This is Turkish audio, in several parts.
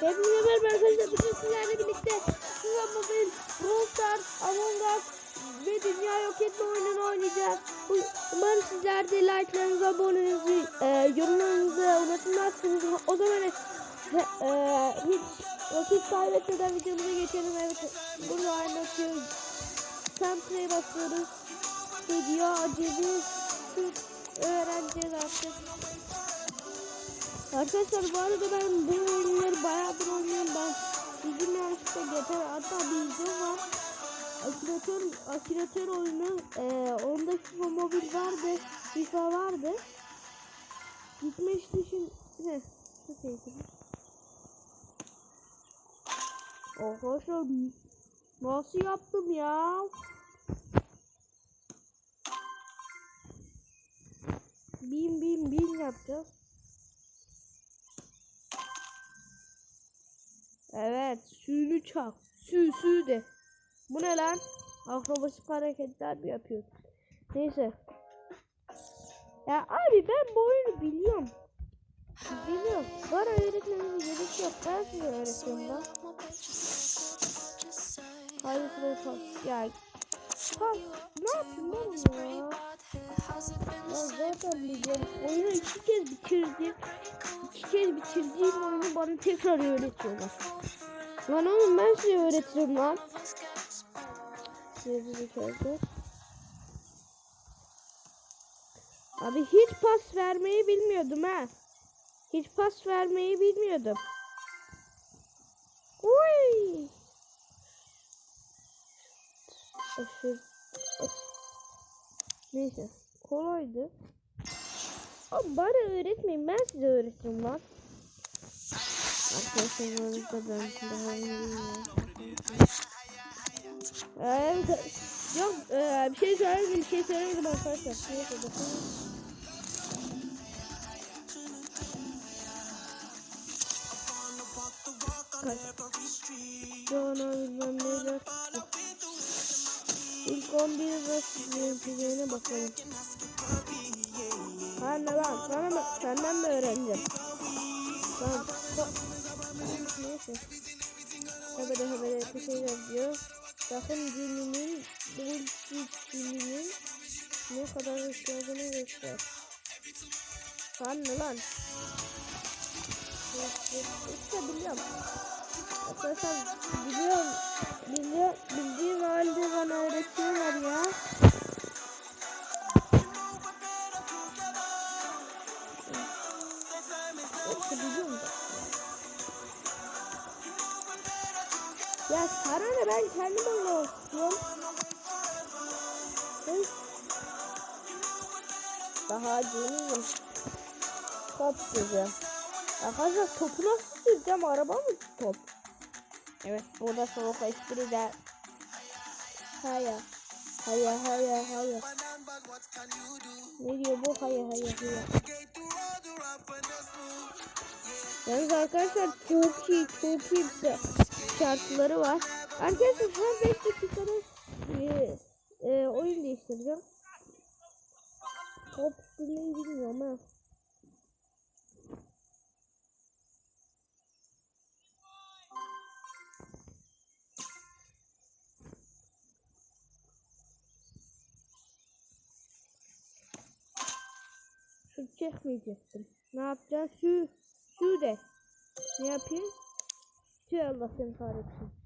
Hepinize merhaba arkadaşlar. Bugün sizlerle birlikte Sıra Mobil, Brawl Stars, Among Us ve Dünya Yok Etme oyununu oynayacağız. Umarım sizler de like'larınızı, abonenizi, e, yorumlarınızı unutmazsınız. O zaman e, e, hiç vakit kaybetmeden videomuza geçelim. Evet, burada anlatıyoruz. Center'e basıyoruz. Video Türk öğreneceğiz artık. Arkadaşlar bu arada ben bu oyunları bayağıdır oynuyorum ben. Bizim yanlışlıkla GTA hatta bir video var. Aküratör, aküratör oyunu e, onda FIFA mobil vardı. FIFA vardı. Gitme işte şimdi. Heh, çok iyi. Arkadaşlar nasıl yaptım ya? Bin bin bin yapacağız. Evet, suyunu çak. Sü sü de. Bu ne lan? Akrobasik hareketler mi yapıyor? Neyse. Ya abi ben bu oyunu biliyorum. Biliyorum. Bana öğretmenize gerek yok. Ben size öğretiyorum lan. Hayır şuraya. Ya. Pas. Ne yapayım oğlum ya? Ya zaten biliyorum. Oyunu iki kez bitirdim. İki kez bitirdiğim oyunu bana tekrar öğretiyorlar. Lan oğlum ben size öğretirim lan. Kez Abi hiç pas vermeyi bilmiyordum ha. Hiç pas vermeyi bilmiyordum. Uy. Aşırı. Neyse. Kolaydı. Ama bana öğretmeyin. Ben size öğretirim lan. Arkadaşlar aranızda ben daha bilmiyorum. Yok e, bir şey söylemedim. Bir şey söylemedim arkadaşlar. Cana bilmem neler. İlk 11 ve bakalım. Anne lan sana mı senden mi öğreneceğim? Tamam. Neyse. Habere habere bir şey yazıyor. Sakın dilinin, bu dilinin ne kadar ihtiyacını göster. Anne lan. İşte biliyorum. Arkadaşlar biliyorum. Biliyor, bildiğim halde bana öğretiyorlar ya. Ben kendim anlamak istiyorum. Daha değilim. Top süreceğim. Arkadaşlar topu nasıl süreceğim? Araba mı top? Evet burada soğuk espri de. Hayır. Hayır hayır hayır. Ne diyor bu? Hayır hayır hayır. Yalnız arkadaşlar çok iyi çok iyi bir şartları var. Arkadaşlar her 5 dakikada e, e, oyun değiştireceğim. Top sürmeyi bilmiyorum ha. Şu çekmeyecektim. Ne yapacağız? Şu, şu de. Ne yapayım? Tüh Allah seni kahretsin.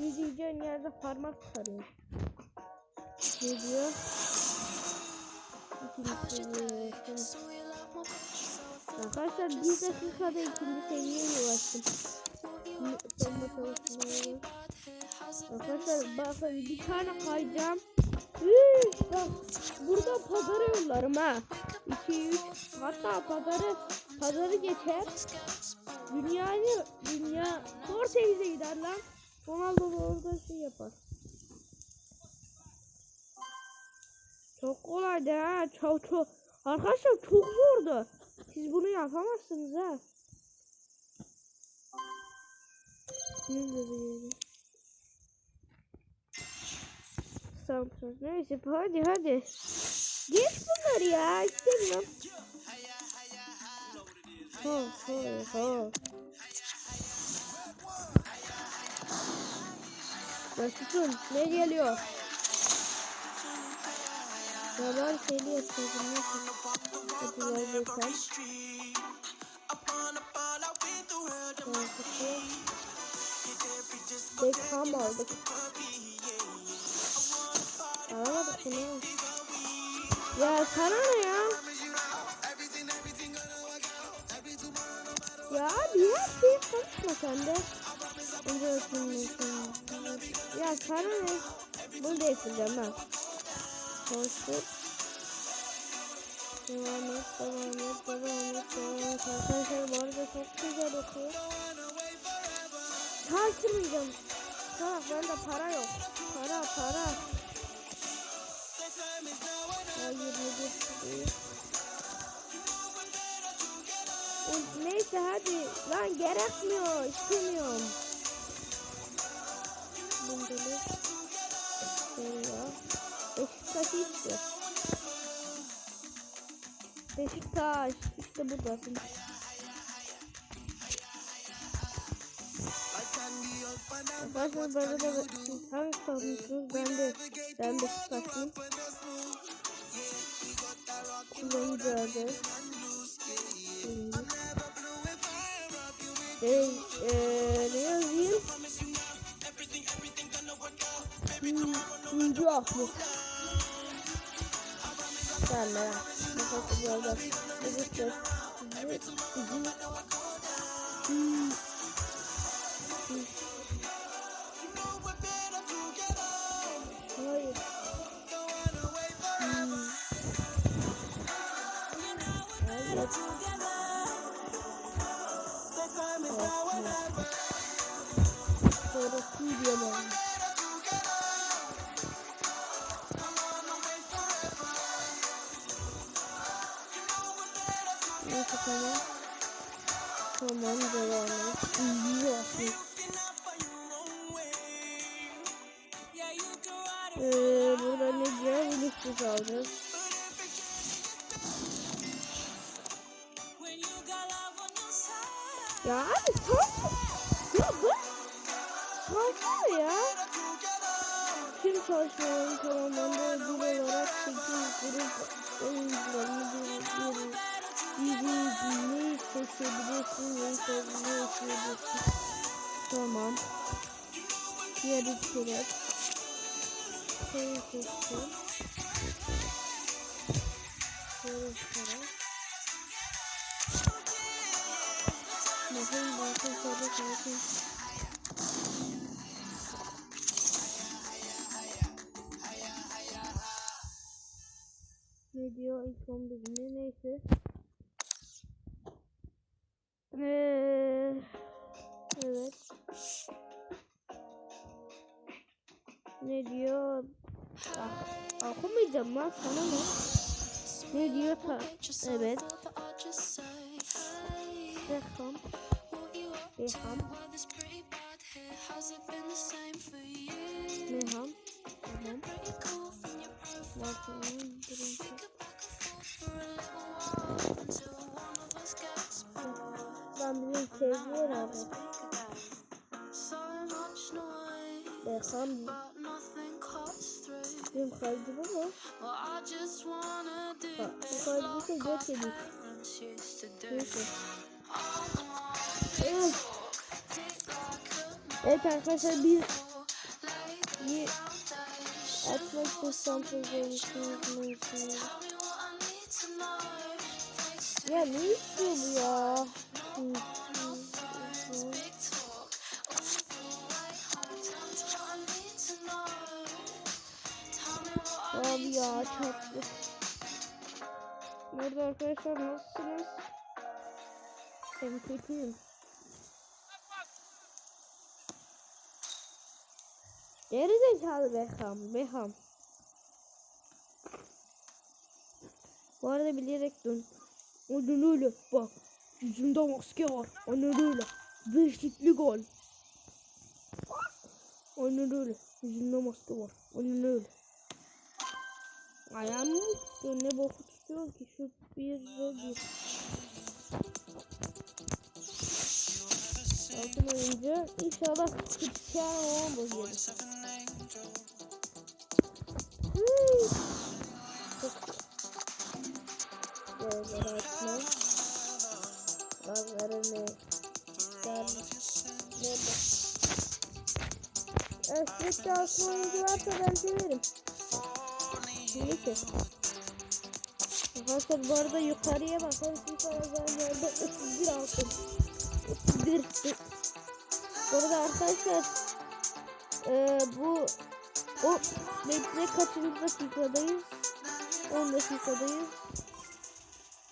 Ne diyeceğin yerde parmak sarıyor. Ne diyor? İkinci seviye. Arkadaşlar bir dakikada ikinci seviyeye ulaştım. Sonunda çalışmaya Arkadaşlar bakın bir tane kayacağım. Üf, bak burada pazarı yollarım ha. 2 3 hatta pazarı pazarı geçer. Dünyayı dünya Portekiz'e gider lan. Ronaldo da orada şey yapar. Çok kolaydı ha. Çok çok. Arkadaşlar çok zordu. Siz bunu yapamazsınız ha. Samsung. Neyse hadi hadi. Geç bunları ya. İstemiyorum. Ho ho ho. Nasılsın? Ne geliyor? Ya ben seni yapıyordum. Hadi ver yeter. Beckham aldık. Alamadık bunu. Ya sana ne ya? Ya abi her şeyi konuşma sen de. Önce öpeyim Ya sana ne? Bunu değiştireceğim ben. Konuştuk. Devam et, devam et, devam et, devam et. Arkadaşlar bu arada çok güzel okuyor. Kaçırmayacağım. Salak bende para yok. Para, para. Ya 21 değil. O- Neyse hadi. Lan gerekmiyor. İstemiyorum. Bundalı. Ya. Beşiktaş'ı istiyor. Beşiktaş. İşte buradasın. Arkadaşlar bu arada hangi takımsınız? Ben de ben Beşiktaşlıyım. Kullanıcı adı. Ee, ee, ne Hmm, Yüce Ahmet. Ben de. Bakın bu arada. Beşiktaş. Bizim Hmm. Hayır. Hmm. Hayır. Devam et. İyi. Ee, burada ne diyor? Willis'i alacağız. Ya abi sor. Ya bu. Sorsana ya. Tüm çalışmalarını tamamlandı. Ödül olarak 8 grup oyuncularını bir bir bir seçebilirsin ve sevgili seçebilirsin. Tamam. Diğer ülkeler. Şeyi seçtim. Şöyle çıkarım. Bakın bakın şöyle bakın. Ne diyor ilk 11'inde neyse. Ee, evet. Ne diyor? Ah, okumayacağım lan sana ne? Ne diyor ta? Evet. Beham. Beham. Beham. Tamam. Bakın. Durun. Sevgi herhalde. Beham. Benim kaydımı mı? Ha, bu kaydımı da yok edin. Neyse. Evet. Evet arkadaşlar biz bir atmak istiyorsam programı Ya ne istiyor bu ya? Hı, ya çarptı. Burada arkadaşlar nasılsınız? Ben kötüyüm. Geri zekalı Beham. Beham. Bu arada bilerek dön. Öyle. Bak. Yüzümde maske var. Aynen öyle. Beşikli gol. Öyle. Yüzümde maske var. Öyle. Ayağım mı tutuyor? Ne boku tutuyor ki? Şu bir ve bir. Altın oyuncu. İnşallah Cristiano Ronaldo gelir. Hıı. Çok- Gözleri açma. Bazılarını sen nerede? Evet, sürekli asma oyuncu varsa ben severim. Neyse. Arkadaşlar bu arada yukarıya bakalım. FIFA yazanlarda 31 altın. 31. Bu arada arkadaşlar eee bu o ne kaçıncı dakikadayız? 10 dakikadayız.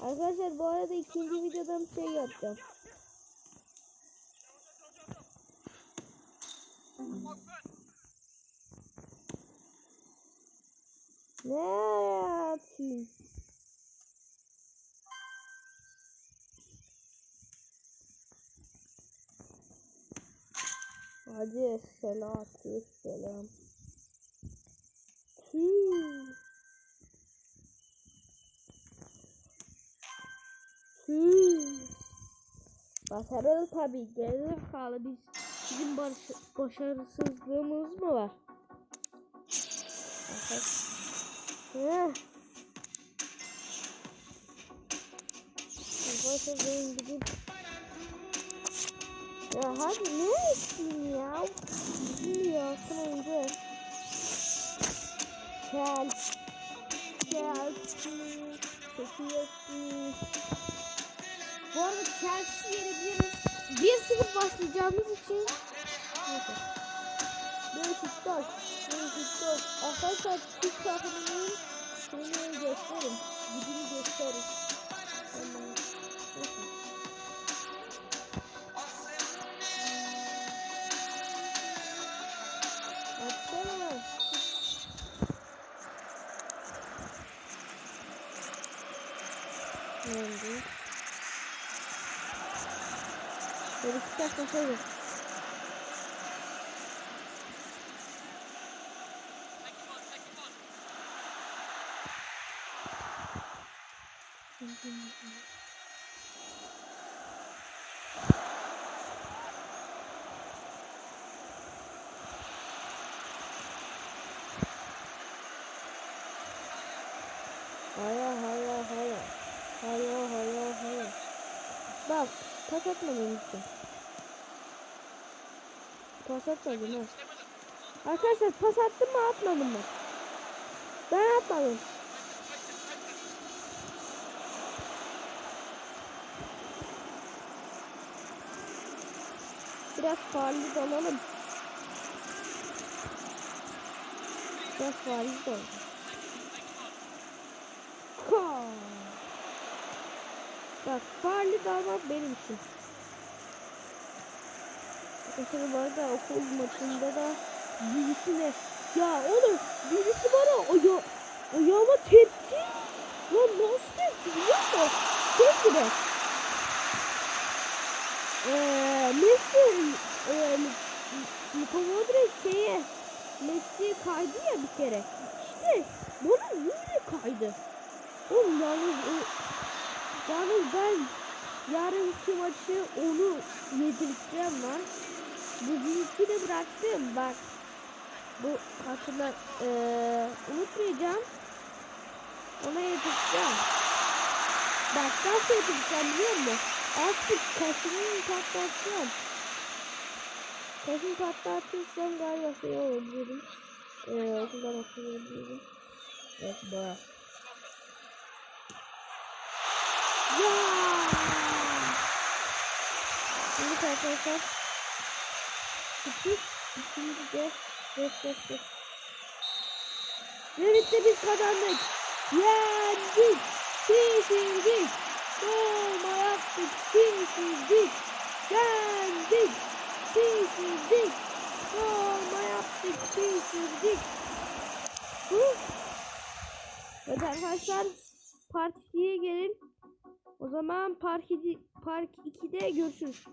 Arkadaşlar bu arada ikinci videodan şey yapacağım. Ne yapayım? Hadi selatü selam. Tüh. Tüh. Başarılı tabii. Gerizekalı biz bizim baş, başarısızlığımız mı var? Heh. Arkadaşlar benim gidip ya hadi ne ettin ya? Bilmiyor akın oyuncu. Gel. Gel. Çekiyorsun. Bu arada Chelsea yenebiliriz. 1-0 başlayacağımız için. Neyse. Beşiktaş. Beşiktaş. Arkadaşlar Türk takımının şeyini gösterin. Gücünü gösterin. Tamam. Neyse. Atsana. Ne oldu? Beşiktaş başarılı. Haya haya haya. Haya haya haya. Bak pas atmadım işte. Pas atmadım ha. Arkadaşlar pas attım mı atmadım mı? Ben atmadım. Biraz faali dalalım. Biraz faali dalalım. Ha. Bak faali dalmak benim için. Mesela bu arada okul maçında da birisine ya oğlum birisi bana aya ayağıma tepki lan nasıl tepki biliyor musun? Şey gibi eee Messi eee Luka Modric şeye Messi kaydı ya bir kere. İşte bana böyle kaydı? Oğlum yalnız o, yalnız ben yarınki maçı onu yedireceğim lan. Bugünkü de bıraktım bak. Bu hatırla eee unutmayacağım. Ona yedireceğim. Bak nasıl yedireceğim biliyor musun? Artık kaşını patlatacağım kaşını patlatırsam galiba şey olabilirim eee okuldan atılabilirim evet bu ya Evet arkadaşlar. Sıkıp ikinci de destekli. Birlikte biz kazandık. Yendik. Pişirdik. Dolma yaptık. Pişirdik. Yendik. Pişirdik. Dolma yaptık. Pişirdik. Hı? Evet arkadaşlar. Part 2'ye gelin. O zaman Park 2, Park 2'de görüşürüz.